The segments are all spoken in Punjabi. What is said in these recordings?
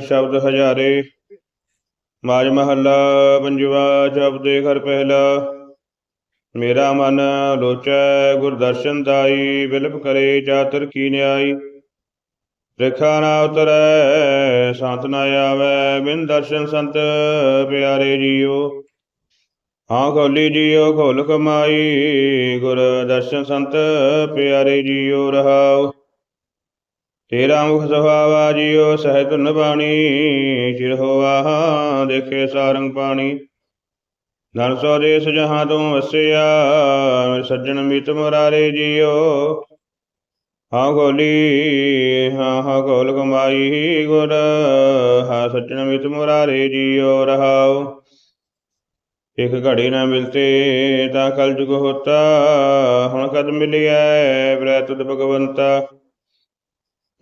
ਸ਼ਬਦ ਹਜ਼ਾਰੇ। ਮਾਜ ਮਹੱਲਾ ਪੰਜਵਾ ਜਪਦੇ ਘਰ ਪਹਿਲਾ। ਮੇਰਾ ਮਨ ਲੋਚੈ ਗੁਰ ਦਾਈ ਬਿਲਪ ਕਰੇ ਜਾਤਰ ਕੀ ਨਿਆਈ। ਰੇਖਾ ਨਾ ਉਤਰੈ, ਸੰਤ ਨਾ ਆਵੈ, ਬਿਨ ਦਰਸ਼ਨ ਸੰਤ ਪਿਆਰੇ ਜੀਓ। ਹਾਂ ਖੋਲੀ ਜੀਓ, ਖੋਲ ਕਮਾਈ ਗੁਰ ਦਰਸ਼ਨ ਸੰਤ ਪਿਆਰੇ ਜੀਓ, ਰਹਾਓ। ਤੇਰਾ ਮੁਖ ਸੁਭਾਵਾ ਜੀਓ ਸਹਿ ਧੁਨ ਬਾਣੀ, ਚਿਰ ਹੋਆ ਦੇਖੇ ਸਾਰੰਗ ਪਾਣੀ। ਧਨ ਸੋ ਦੇਸ ਜਹਾਂ ਤੂੰ ਵਸਿਆ ਮੇਰੇ ਸੱਜਣ ਮੀਤ ਮੁਰਾਰੇ ਜੀਓ। ਹਾਂ ਗੋਲੀ, ਹਾਂ ਹਾਂ ਗੋਲ ਕਮਾਈ ਗੁਰ, ਹਾਂ ਸੱਜਣ ਮੀਤ ਮੁਰਾਰੇ ਜੀਓ ਰਹਾਓ। ਇਕ ਘੜੀ ਨਾ ਮਿਲਤੇ ਤਾਂ ਕਲ ਜੁਗ ਹੋਤਾ, ਹੁਣ ਕਦ ਮਿਲਿਐ ਬ੍ਰੈ ਤੁਧ ਭਗਵੰਤਾ।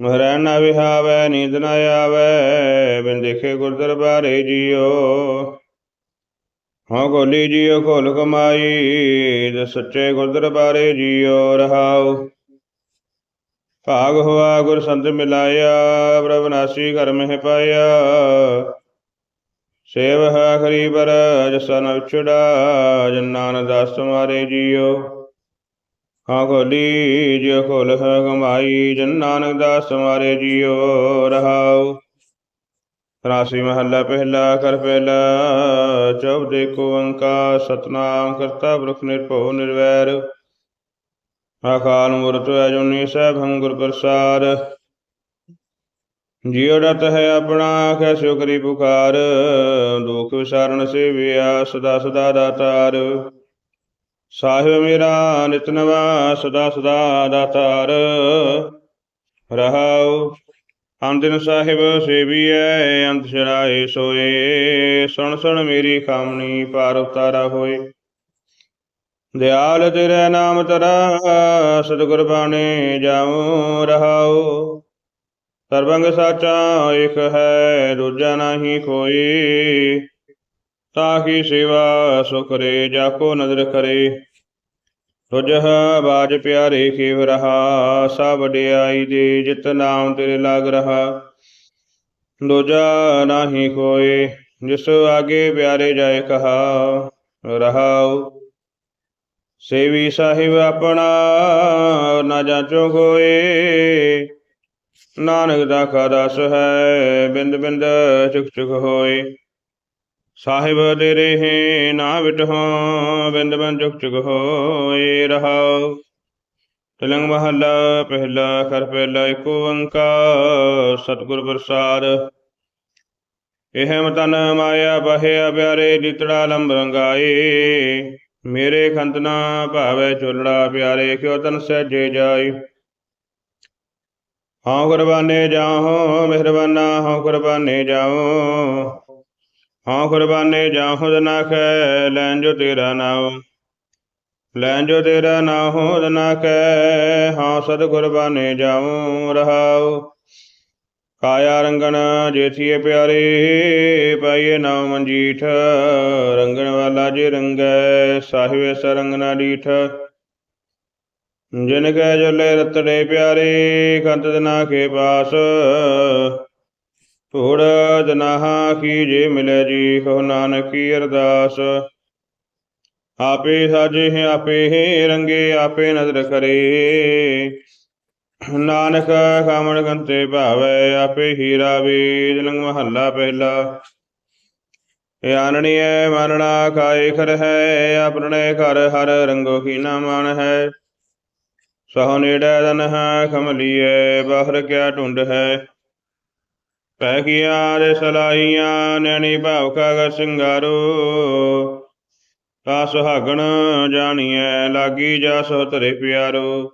ਮਹਾਰਾਜ ਨਾ ਵਿਹਾਵੈ, ਨੀਂਦ ਨਾ ਆਵੈ, ਬਿਨ ਦੇਖੇ ਗੁਰ ਦਰਬਾਰੇ ਜੀਓ। ਹਾਂ ਗੋਲੀ ਜੀਓ ਖੋਲ ਕਮਾਈ ਜੇ ਸੱਚੇ ਗੁਰ ਦਰਬਾਰੇ ਜੀਓ, ਰਹਾਉ। ਭਾਗ ਹੋਆ, ਗੁਰ ਸੰਤ ਮਿਲਾਇਆ, ਪ੍ਰਭ ਨਾਸੀ ਘਰ ਮਹਿ ਪਾਇਆ। ਸੇਵ ਹੈ ਖਰੀ ਪਰ ਜਸਨ ਉਛੜਾ ਜਨਾਨ ਦਾਸ ਮਾਰੇ ਜੀਓ। ਹਾਂ ਖੋਲੀ ਜਿਉ ਖੋਲ ਹੈ ਕਮਾਈ ਜਨ ਨਾਨਕ ਦਾਸ ਤੁਮਾਰੇ ਜੀਓ ਰਹਾਉ। ਰਾਸੀ ਮਹੱਲਾ ਪਹਿਲਾ ਕਰ ਪਹਿਲਾ, ਚੌਬ ਦੇਖੋ ਅੰਕਾ ਸਤਨਾਮ ਕਰਤਾ ਬ੍ਰਖ ਨਿਰਭਉ ਨਿਰਵੈਰ। ਆਕਾਲ ਮੂਰਤ ਅਜੂਨੀ ਸਹਿਬ ਹੰਗੁਰ ਪ੍ਰਸਾਦ ਜਿਉ ਰਤ ਹੈ ਆਪਣਾ ਕੈਸਿਓ ਕਰੀ ਪੁਕਾਰ। ਦੁਖ ਵਿਸਾਰਨ ਸੇਵਿਆ, ਸਦਾ ਸਦਾ ਦਾਤਾਰ ਸਾਹਿਬ ਮੇਰਾ ਨਿਤਨਵਾ ਸਦਾ ਸਦਾ ਦਾਤਾਰ ਰਹਾਉ ਅੰਦਿਨ ਸਾਹਿਬ ਸੇਵੀਐ ਅੰਤ ਛੜਾਏ ਸੋਏ। ਸੁਣ ਸੁਣ ਮੇਰੀ ਖਾਮਣੀ ਪਾਰ ਉਤਾਰਾ ਹੋਏ। ਦਿਆਲ ਤੇਰੇ ਨਾਮ ਤਰਾ ਸਤਿਗੁਰ ਬਾਣੇ ਜਾਉ, ਰਹਾਉ। ਸਰਬੰਗ ਸਾਚਾ ਇਕ ਹੈ, ਦੂਜਾ ਨਹੀਂ ਕੋਈ। ਤਾਹੀ ਸੇਵਾ, ਸੁਖ ਰੇ ਜਾ ਕੋ ਨਦਰ ਕਰੇ। ਤੁਝਹ ਬਾਜ ਪਿਆਰੇ ਖੇਵ ਰਹਾ, ਸਭ ਵਡਿਆਈ ਦੇ ਜਿਤ ਨਾਮ ਤੇਰੇ ਲਾਗ ਰਹਾ। ਦੂਜਾ ਨਹੀਂ ਕੋਏ ਜਿਸ ਆਗੇ ਪਿਆਰੇ ਜਾਏ ਕਹਾ, ਰਹਾਉ। ਸੇਵੀ ਸਾਹਿਬ ਆਪਣਾ, ਨਾ ਜਾਂਚੋ ਕੋਏ ਨਾਨਕ ਦਾ ਖਾਦਾਸ ਹੈ ਬਿੰਦ ਬਿੰਦ ਚੁਕ ਚੁਕ ਹੋਏ। ਸਾਹਿਬ ਦੇ ਰਹੇ ਨਾ ਵਿਟਹੁ, ਬਿੰਦ ਬਿੰਦ ਚੁਕ ਚੁਕ ਹੋਏ ਰਹਾਉ। ਤਲੰਗ ਮਹੱਲਾ ਪਹਿਲਾ ਕਰ ਪਹਿਲਾ ਏਕ ਓੰਕਾਰ, ਸਤਿਗੁਰ ਪ੍ਰਸਾਦ। ਇਹ ਮਤਨ ਮਾਇਆ ਬਹਿਆ ਪਿਆਰੇ, ਜਿਤੜਾ ਲੰਬ ਰੰਗਾਏ। ਮੇਰੇ ਖੰਤਨਾ ਭਾਵੇ ਚੁਲੜਾ ਪਿਆਰੇ, ਕਿਉ ਤਨ ਸਹਿਜੇ ਜਾਈ ਹਾਂ ਕੁਰਬਾਨੇ ਜਾਹੋ, ਮਿਹਰਬਾਨਾ ਹਾਂ ਕੁਰਬਾਨੇ ਜਾਓ ਹਾਂ ਕੁਰਬਾਨੇ ਜਾਹੋ ਦਨਾਖੈ ਲੈਣ ਜੋ ਤੇਰਾ ਨਾਮ ਲੈਣ ਜੋ ਤੇਰਾ ਨਾ ਹੋ ਦਨਾਖੈ ਹਾਂ ਸਦ ਕੁਰਬਾਨੇ ਜਾਉ ਰਹਾਉ। ਕਾਇਆ ਰੰਗਣ ਜੇਥੀਏ ਪਿਆਰੇ, ਪਾਈਏ ਨਾਮ ਮੰਜੀਠ। ਰੰਗਣ ਵਾਲਾ ਜੇ ਰੰਗੈ, ਸਾਹਿਬੇ ਸਰੰਗ ਨਾ ਡੀਠ ਜਿਨ ਕੈ ਜੁਲੇ ਰਤੜੇ ਪਿਆਰੇ, ਕੰਤ ਦਨਾ ਕੇ ਪਾਸ। ਧੂੜ ਜਨਾਹਾ ਕੀ ਜੇ ਮਿਲੇ ਜੀ ਕੋ ਨਾਨਕੀ ਅਰਦਾਸ। ਆਪੇ ਸਾਜੇ ਹੈ, ਆਪੇ ਹੀ, ਰੰਗੇ ਆਪੇ ਨਜ਼ਰ ਕਰੇ। ਨਾਨਕ ਖਾਮਣ ਕੰਤੇ ਭਾਵੈ, ਆਪੇ ਹੀਰਾ ਵੀ ਜਨਮ ਮਹੱਲਾ ਪਹਿਲਾ। ਆਨਣੀਐ ਮਰਣਾ ਖਾਏ ਖਰ ਹੈ ਆਪਣੇ ਘਰ ਹਰ ਰੰਗੋ ਕੀ ਨਾ ਮਨ ਹੈ। ਸਹੁ ਨੇੜੇ ਦਨ ਹੈ ਖਮਲੀਏ ਬਾਹਰ ਕਿਆ ਢੁੰਡ ਹੈ। ਪੈ ਕੀਆ ਦੇ ਸਲਾਈਆਂ ਨੈਣੀ ਭਾਵ ਕਾ ਸਿੰਗਾਰੋ। ਤਾ ਸੁਹਾਗਣ ਜਾਣੀਐ, ਲਾਗੀ ਜਾ ਸੋ ਧਰੇ ਪਿਆਰੋ।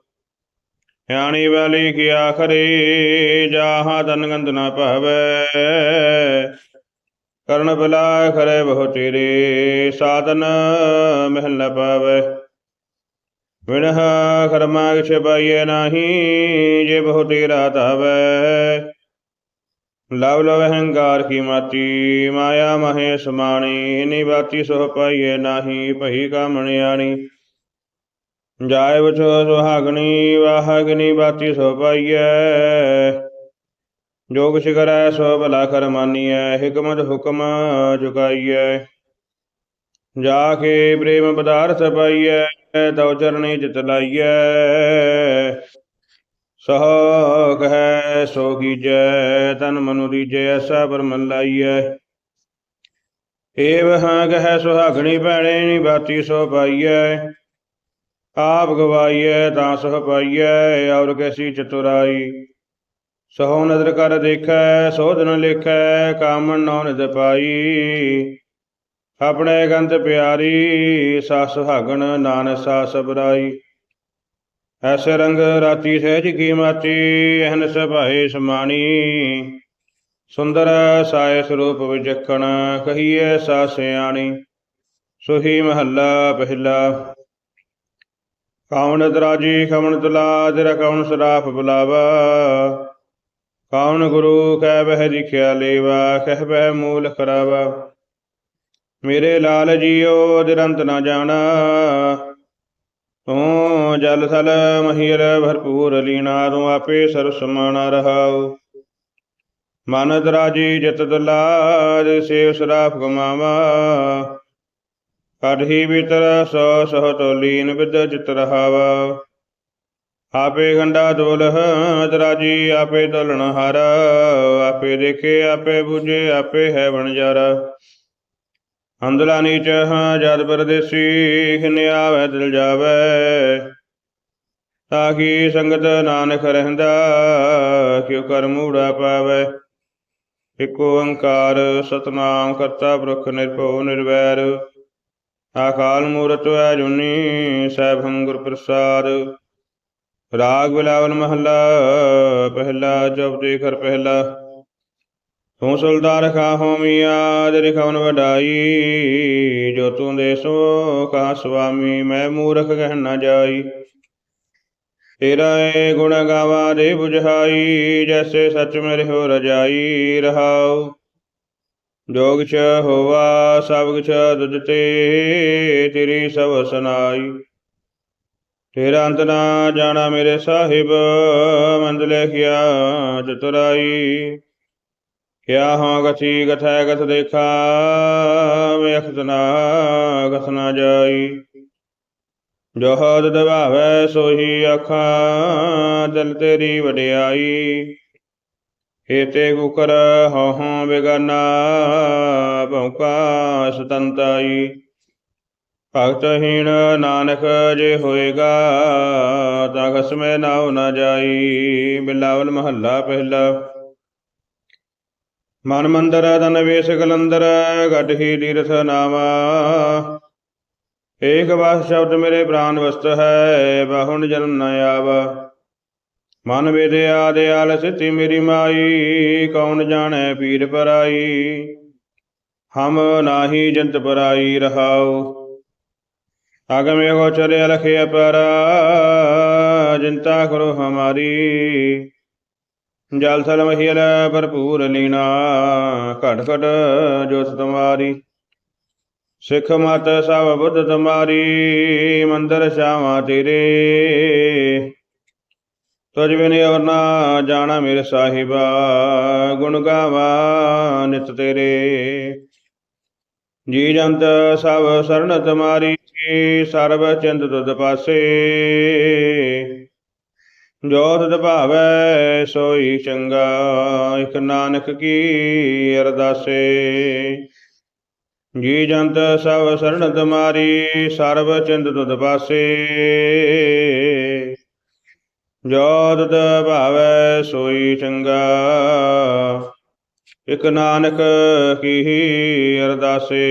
ਸਿਆਣੀ ਵਾਲੀ ਕੀ ਆਖਰੇ, ਜਾਹਾ ਤਨ ਗੰਧ ਨਾ ਭਾਵੈ। ਕਰਨ ਬਲਾ ਖਰੇ ਬਹੁ ਤੇਰੇ, ਸਾਧਨ ਮਹਿਲ ਨ ਪਾਵੈ। ਵਿਣਹ ਕਰਮਾ ਕਿਛ ਪਾਈਐ ਨਾਹੀ, ਜੇ ਬਹੁ ਤੇਰਾ ਧਾਵੈ। ਲਵ ਲਵ ਹੰਕਾਰ ਕੀ ਮਾਤੀ, ਮਾਇਆ ਮਹੇ ਸਮਾਣੀ ਨੀ ਬਾਤੀ ਸੋ ਪਾਈਏ ਨਾਹੀ, ਭਈ ਕਾਮਣਿਆਣੀ ਜਾਏ ਵਛੋ ਸੁਹਾਗਣੀ ਵਾਹਗਨੀ ਬਾਤੀ ਸੋ ਪਾਈਐ। ਜੋ ਕੁਛ ਕਰੈ ਸੋ ਭਲਾ ਕਰ ਮਾਨੀਐ, ਹਿਕਮਤ ਹੁਕਮ ਚੁਕਾਈਐ। ਜਾ ਕੇ ਪ੍ਰੇਮ ਪਦਾਰਥ ਪਾਈਐ, ਤਉ ਚਰਣੀ ਚਿਤ ਲਾਈਐ। ਸਹ ਕਹੈ ਸੋ ਕੀਜੈ, ਤਨ ਮਨੁ ਰੀਜੈ ਐਸਾ ਪਰਮਨ ਲਾਈਐ। ਏਵ ਹਾਂ ਕਹੈ ਸੁਹਾਗਣੀ ਭੈਣੇ, ਨੀ ਬਾਤੀ ਸੋ ਪਾਈਐ। ਆਪ ਗਵਾਈਐ, ਤਾਂ ਸਹ ਪਾਈਐ, ਔਰ ਕੈਸੀ ਚਤੁਰਾਈ। ਸਹੁ ਨਦਰ ਕਰ ਦੇਖੈ ਸੋਧਨ ਨ ਲਿਖੈ, ਕਾਮਣ ਨੌ ਨਿਦ ਪਾਈ। ਆਪਣੇ ਗੰਤ ਪਿਆਰੀ ਸਾ ਸੁਹਾਗਣ ਨਾਨਕ ਸਾ ਸਬਰਾਈ ਐਸ ਰੰਗ ਰਾਤੀ ਸਹਿਜ ਕੀ ਮਾਚੀ ਅਹਨ ਸਭਾਏ ਸਮਾਣੀ। ਸੁੰਦਰ ਸਾਇ ਸਰੂਪ ਵਿਜਖਣ ਕਹੀਏ ਸਾ ਸਿਆਣੀ ਸੁਹੀ ਮਹੱਲਾ ਪਹਿਲਾ। ਕੌਣ ਦਰਾਜੀ ਖਮਣ ਤੁਲਾ ਤੇਰਾ ਕੌਣ ਸਰਾਫ ਬੁਲਾਵਾ। ਕੌਣ ਗੁਰੂ ਕਹਿ ਬਹਿ ਲਿਖਿਆ ਲੇਵਾ, ਕਹਿ ਬਹਿ ਮੂਲ ਖਰਾਵਾ। ਮੇਰੇ ਲਾਲ ਜੀਓ ਦਿਰੰਤ ਨਾ ਜਾਣਾ। ਤੂੰ ਜਲ ਥਲ ਮਹੀਰ ਭਰਪੂਰ ਲੀਣਾ ਤੂੰ ਆਪੇ ਸਰਬ ਸਮਾਣਾ ਰਹਾਉ। ਮਨ ਦਰਾਜੀ ਜਿਤ ਦਲਾਜ ਸੇਵ ਸਰਾਫ ਗਮਾਵਾ। ਕਢੀ ਬਿਤਰ ਸੋ ਸਹ ਤੋਲੀਨ ਵਿਦ ਜਿਤ ਰਹਾਵਾ। ਆਪੇ ਗੰਡਾ ਦੋਲਹ ਦਰਾਜੀ ਆਪੇ ਦੋਲਣ ਹਰ। ਆਪੇ ਦੇਖੇ, ਆਪੇ ਬੁਝੇ, ਆਪੇ ਹੈ ਵਣਜਾਰਾ। ਅੰਦਲਾ ਨੀਚ, ਹਾਂ ਜਦ ਪਰਦੇਸੀ ਖਿਨ ਆਵੈ, ਦਿਲ ਜਾਵੈ। ਤਾਕੀ ਸੰਗਤ ਨਾਨਕ ਰਹਿੰਦਾ, ਕਿਉ ਕਰ ਮੂੜਾ ਪਾਵੈ। ਇਕ ਓੰਕਾਰ ਸਤਨਾਮ ਕਰਤਾ ਪੁਰਖ ਨਿਰਭਉ ਨਿਰਵੈਰ। ਆਕਾਲ ਮੂਰਤ ਅਜੁਨੀ ਸੈਭੰ ਗੁਰ ਪ੍ਰਸਾਦ। ਰਾਗ ਬਿਲਾਵਲ ਮਹੱਲਾ, ਪਹਿਲਾ ਜਪਦੇ ਕਰ ਪਹਿਲਾ। ਤੂੰ ਸੁਲਤਾਨ ਖਾਹੋ ਮੀਆਂ ਤੇਰੀ ਖਵਨ ਵਡਾਈ, ਜੋ ਤੂੰ ਦੇ ਸੋ ਕਾ ਸੁਆਮੀ, ਮੈਂ ਮੂਰਖ ਕਹਿ ਨਾ ਜਾਈ। ਤੇਰਾ ਏ ਗੁਣ ਗਾਵਾ ਦੇ 부ਝਾਈ, ਜੈਸੇ ਸੱਚ ਮੇਰੇ ਹੋ ਰਜਾਈ, ਰਹਾਉ। ਜੋ ਕਿਛ ਹੋਵਾ, ਸਭ ਕਿਛ ਤੁਝ ਤੇ, ਤੇਰੀ ਸਭ ਸੁਨਾਈ ਤੇਰਾ ਅੰਤ ਨਾ ਜਾਣਾ ਮੇਰੇ ਸਾਹਿਬ, ਮੰਦ ਲਿਖਿਆ, ਚਤੁਰਾਈ। ਕਿਆ ਹਾਂ ਗਤੀ ਗਥੈ ਗਥ ਦੇਖਾ ਵੇਖਤ ਨਾ ਨਾ ਜਾਈ। ਜੋ ਹਦ ਦਵਾਵੈ ਸੋਹੀ ਅੱਖਾਂ ਦਿਲ ਤੇਰੀ ਵਡਿਆਈ। ਏਤੇ ਕੁਕਰ ਹਉ ਹਉ ਬਿਗਾਨਾ ਭੌਕਾ ਸੁਤੰਤਾਈ ਭਗਤਹੀਣ ਨਾਨਕ ਜੇ ਹੋਏਗਾ, ਤਾਂ ਖਸਮੇ ਨਾਉ ਨਾ ਜਾਈ। ਬਿਲਾਵਲ ਮਹੱਲਾ ਪਹਿਲਾ ਮਨ ਮੰਦਰ ਤਨ ਵੇਸ ਕਲੰਦਰ ਗਟ ਹੀ ਤੀਰਥ ਨਾਮਾ। ਏਕ ਵਾਸ ਸ਼ਬਦ ਮੇਰੇ ਪ੍ਰਾਨ ਵਸਤ ਹੈ, ਬਹੁਣ ਜਨਮ ਨ ਆਵਾ। ਮਨ ਵੇਦੇ ਆਦਿਆਲ ਸਿੱਧੀ ਮੇਰੀ ਮਾਈ, ਕੌਣ ਜਾਣੈ ਪੀਰ ਪਰਾਈ? ਹਮ ਨਾਹੀ ਜੰਤ ਪਰਾਈ ਰਹਾਉ। ਅਗਮੇ ਗੋਚਰ ਲਖਿਆ ਪਰ ਜਿੰਤਾ ਕਰੋ ਹਮਾਰੀ। ਜਲ ਥਲ ਮਹੀਲ ਭਰਪੂਰ ਲੀਣਾ ਘਟ ਘਟ ਜੋਤ ਤੁਮਾਰੀ ਸਿੱਖ ਮਤ ਸਭ ਬੁੱਧ ਤੁਮਾਰੀ ਮੰਦਰ ਸ਼ਾਵਾ ਤੇਰੇ। ਤੁਜ ਬਿਨ ਔਰ ਨਾ ਜਾਣਾ ਮੇਰੇ ਸਾਹਿਬਾ, ਗੁਣ ਗਾਵਾ ਨਿਤ ਤੇਰੇ। ਜੀ ਜੰਤ ਸਭ ਸਰਣ ਤੁਮਾਰੀ, ਸਰਬ ਚਿੰਤ ਤੁਧ ਪਾਸੇ। ਜੋਤ ਤੁਧ ਸੋਈ ਚੰਗਾ, ਇਕ ਨਾਨਕ ਕੀ ਅਰਦਾਸੇ। ਜੀ ਜੰਤ ਸਭ ਸਰਣ ਤੁਮਾਰੀ, ਸਰਬ ਚਿੰਤ ਤੁਧ ਪਾਸੇ। ਜੋ ਤੁਧ ਸੋਈ ਚੰਗਾ, ਇਕ ਨਾਨਕ ਕੀ ਅਰਦਾਸੇ।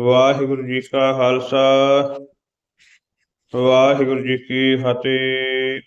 ਵਾਹਿਗੁਰੂ ਜੀ ਕਾ ਖਾਲਸਾ ਵਾਹਿਗੁਰੂ ਜੀ ਕੀ ਫਤਿਹ।